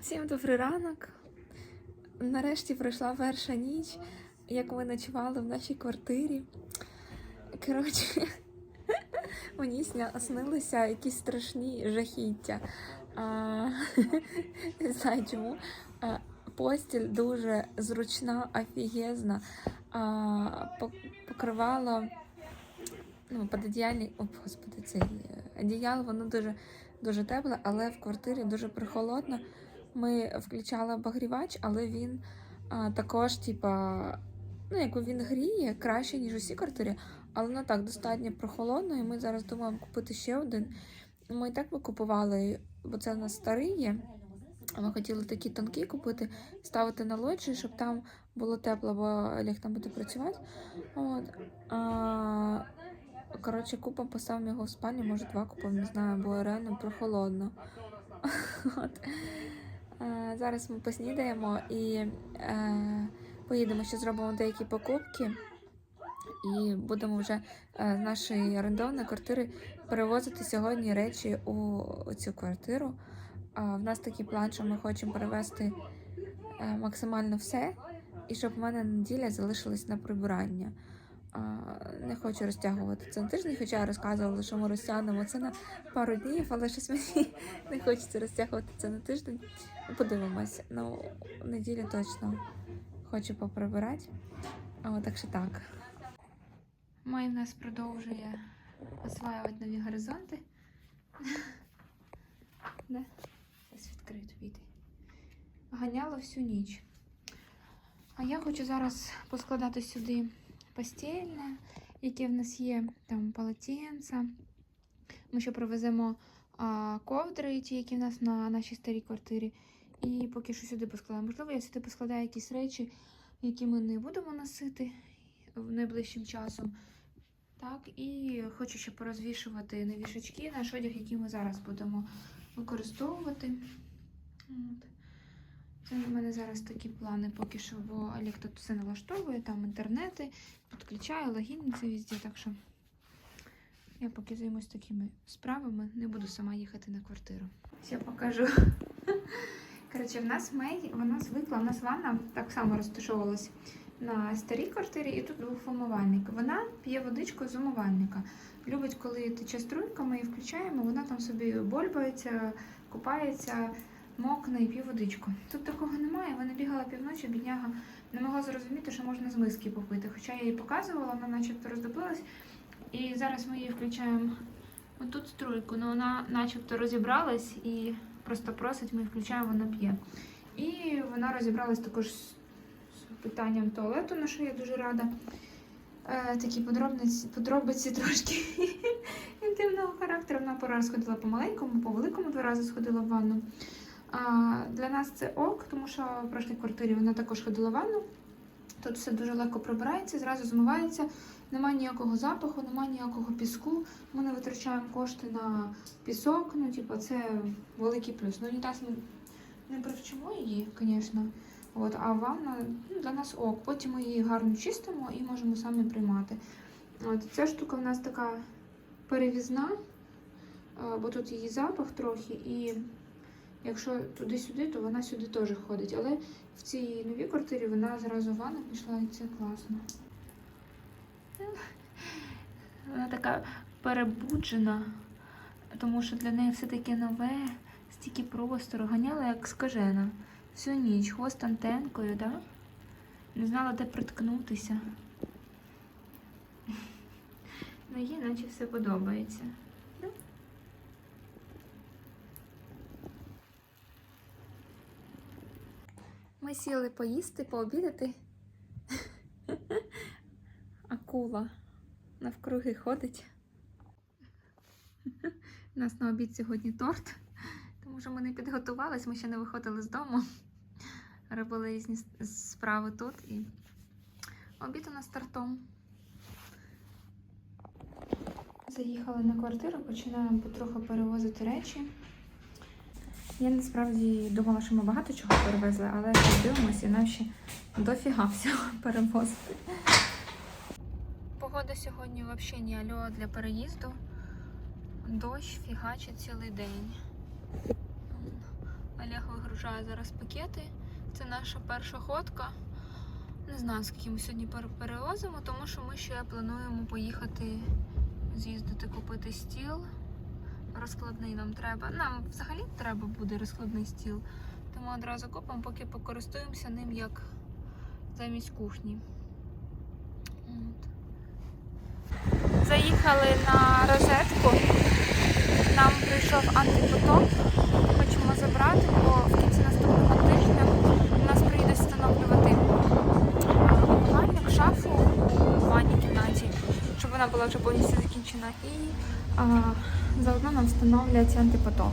Всім добрий ранок. Нарешті пройшла перша ніч, як ми ночували в нашій квартирі. Коротше, мені снилися якісь страшні жахіття. А, не знаю чому. А, постіль дуже зручна, офігезна. А, покривало ну, пододіяльник, о, господи, цей е, одіяло, воно дуже, дуже тепле, але в квартирі дуже прохолодно. Ми включали обогрівач, але він а, також, типа, ну, якби він гріє краще, ніж усі квартири, але не так достатньо прохолодно, і ми зараз думаємо купити ще один. Ми і так би купували, бо це в нас старий є. Ми хотіли такі тонкі купити, ставити на лоджію, щоб там було тепло, бо Олег там буде працювати. От. А, коротше, купом поставимо його в спальню, може два купимо, не знаю, бо реально прохолодно. От. Зараз ми поснідаємо і е, поїдемо ще зробимо деякі покупки. І будемо вже е, з нашої орендованої квартири перевозити сьогодні речі у цю квартиру. В нас такий план, що ми хочемо перевезти е, максимально все, і щоб в мене неділя залишилась на прибирання. Не хочу розтягувати це на тиждень, хоча я розказувала, що ми розтягнемо це на пару днів, але щось мені не хочеться розтягувати це на тиждень. Ну, Подивимось. Ну, неділю точно хочу поприбирати. О, так що так. Май в нас продовжує осваювати нові горизонти. Да? Зараз відкрию тобі. Ганяло всю ніч. А я хочу зараз поскладати сюди постільне, яке в нас є, там полотенця. Ми ще привеземо а, ковдри, ті, які в нас на нашій старій квартирі. І поки що сюди поскладаю. Можливо, я сюди поскладаю якісь речі, які ми не будемо носити в найближчим часом. Так, і хочу ще порозвішувати на вішачки наш одяг, який ми зараз будемо використовувати. От. Це в мене зараз такі плани поки що, бо Олег тут все налаштовує, там інтернети, підключає, логіниться везде, так що я поки займусь такими справами, не буду сама їхати на квартиру. Все покажу. Коротше, в нас Мей, вона звикла, у нас ванна так само розташовувалась на старій квартирі, і тут був умивальник. Вона п'є водичку з умивальника. Любить, коли тече струйка, ми її включаємо, вона там собі больбається, купається, мокне і п'є водичку. Тут такого немає, вона бігала півночі, бідняга не могла зрозуміти, що можна з миски попити. Хоча я їй показувала, вона начебто роздобилась. І зараз ми її включаємо отут струйку, але вона начебто розібралась і просто просить, ми включаємо, вона п'є. І вона розібралась також з з питанням туалету, на що я дуже рада. Е, такі подробниці, подробиці трошки інтимного характеру. Вона пора сходила по маленькому, по великому два рази сходила в ванну. Для нас це ок, тому що в прошлій квартирі вона також ходила в ванну. Тут все дуже легко прибирається, зразу змивається, немає ніякого запаху, немає ніякого піску. Ми не витрачаємо кошти на пісок. Ну, типу, це великий плюс. Ну, унітаз ми не привчимо її, звісно. От, а ванна ну, для нас ок. Потім ми її гарно чистимо і можемо самі приймати. От, ця штука в нас така перевізна, е, бо тут її запах трохи, і якщо туди-сюди, то вона сюди теж ходить. Але в цій новій квартирі вона зразу в ванну пішла і це класно. Вона така перебуджена, тому що для неї все таке нове, стільки простору, ганяла як скажена. Всю ніч, хвост антенкою, да? Не знала, де приткнутися. Ну, їй наче все подобається. Ми сіли поїсти, пообідати. Акула навкруги ходить. У нас на обід сьогодні торт. Тому що ми не підготувались, ми ще не виходили з дому. Робили різні справи тут і обід у нас тортом. Заїхали на квартиру, починаємо потроху перевозити речі. Я насправді думала, що ми багато чого перевезли, але дивимося, нам ще дофіга всього перевозити. Погода сьогодні взагалі не альо для переїзду. Дощ фігачить цілий день. Олег вигружає зараз пакети. Це наша перша ходка. Не знаю, скільки ми сьогодні перевозимо, тому що ми ще плануємо поїхати з'їздити купити стіл. Розкладний нам треба. Нам взагалі треба буде розкладний стіл. Тому одразу купимо, поки покористуємося ним як замість кухні. От. Заїхали на розетку. Нам прийшов антипотоп. Хочемо забрати, бо в кінці наступного тижня у нас приїде встановлювати умивальник, шафу у ванній кімнаті, щоб вона була вже повністю закінчена. І а, заодно нам встановлять антипоток,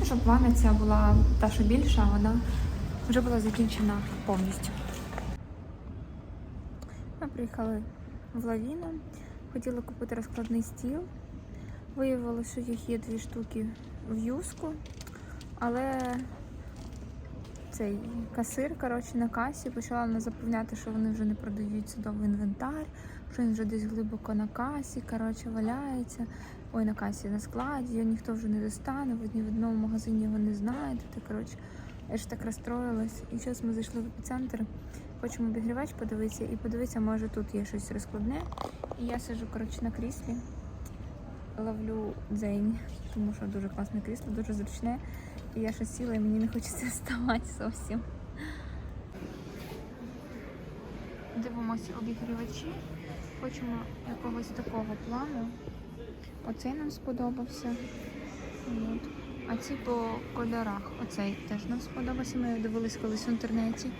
Ну, щоб ванна ця була та, що більша, вона вже була закінчена повністю. Ми приїхали в лавіну. хотіли купити розкладний стіл. Виявилося, що їх є дві штуки в юску, але цей касир коротше, на касі почала нас запевняти, що вони вже не продають судовий інвентар, що він вже десь глибоко на касі, коротше, валяється. Ой, на касі на складі, його ніхто вже не достане, ні в одному магазині його не знаєте. Коротше, я ж так розстроїлась. І зараз ми зайшли в епіцентр, хочемо обігрівач подивитися і подивитися, може тут є щось розкладне. І я сиджу коротше, на кріслі, ловлю дзень, тому що дуже класне крісло, дуже зручне. Я ще сіла, і мені не хочеться вставати зовсім. Дивимося обігрівачі. Хочемо якогось такого плану. Оцей нам сподобався. От. А ці по кольорах. Оцей теж нам сподобався. Ми дивились колись в інтернеті.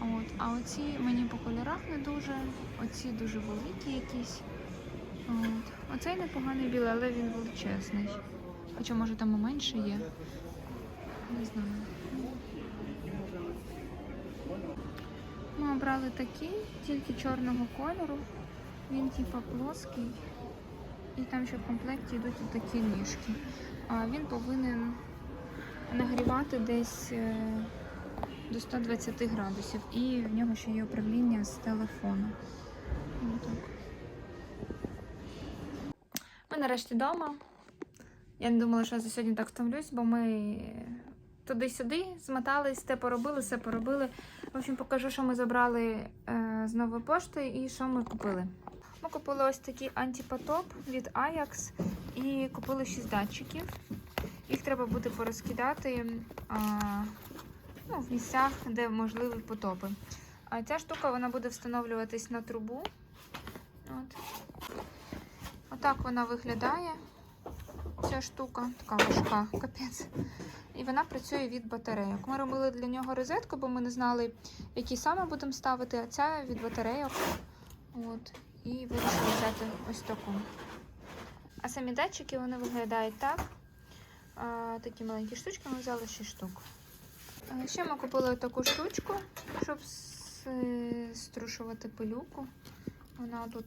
От. А оці мені по кольорах не дуже. Оці дуже великі якісь. От. Оцей непоганий білий, але він величезний. Хоча може там і менше є. Не знаю. Ми обрали такий, тільки чорного кольору. Він типа плоский. І там ще в комплекті йдуть такі ніжки. А він повинен нагрівати десь е, до 120 градусів. І в нього ще є управління з телефону. Ми нарешті вдома. Я не думала, що я за сьогодні так втомлюсь, бо ми туди-сюди змотались, те поробили, все поробили. В общем, покажу, що ми забрали е, з нової пошти і що ми купили. Ми купили ось такий антипотоп від Ajax і купили 6 датчиків. Їх треба буде порозкидати а, ну, в місцях, де можливі потопи. А ця штука вона буде встановлюватись на трубу. От. Отак вона виглядає. Ця штука, така важка, капець. І вона працює від батарейок. Ми робили для нього розетку, бо ми не знали, які саме будемо ставити, а ця від батарейок. От. І вирішили взяти ось таку. А самі датчики вони виглядають так. А, такі маленькі штучки ми взяли 6 штук. А, ще ми купили таку штучку, щоб струшувати пилюку. Вона тут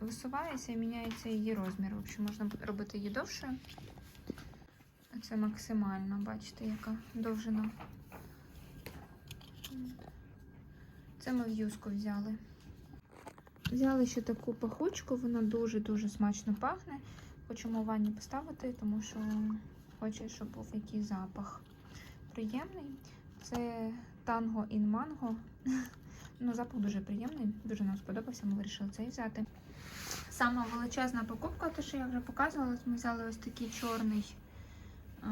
висувається і міняється її розмір. В общем, можна робити її довшою. Це максимально, бачите, яка довжина. Це ми в взяли. Взяли ще таку пахучку, вона дуже-дуже смачно пахне. Хочемо в ванні поставити, тому що хочу, щоб був якийсь запах приємний. Це танго ін манго. Ну, запах дуже приємний, дуже нам сподобався, ми вирішили цей взяти. Сама величезна покупка, те, що я вже показувала, ми взяли ось такий чорний а,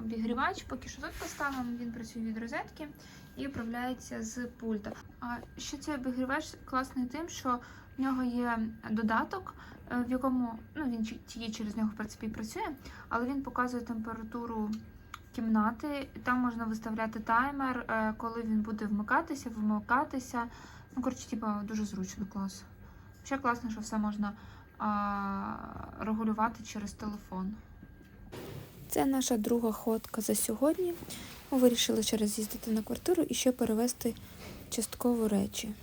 обігрівач. Поки що тут поставимо, він працює від розетки і управляється з пульта. А ще цей обігрівач класний тим, що в нього є додаток, е, в якому ну він чи- через нього в принципі працює, але він показує температуру кімнати. Там можна виставляти таймер, е, коли він буде вмикатися, вимикатися. Ну, коротше, типа дуже зручно клас. Ще класно, що все можна а, регулювати через телефон. Це наша друга ходка за сьогодні. Ми вирішили ще раз з'їздити на квартиру і ще перевезти частково речі.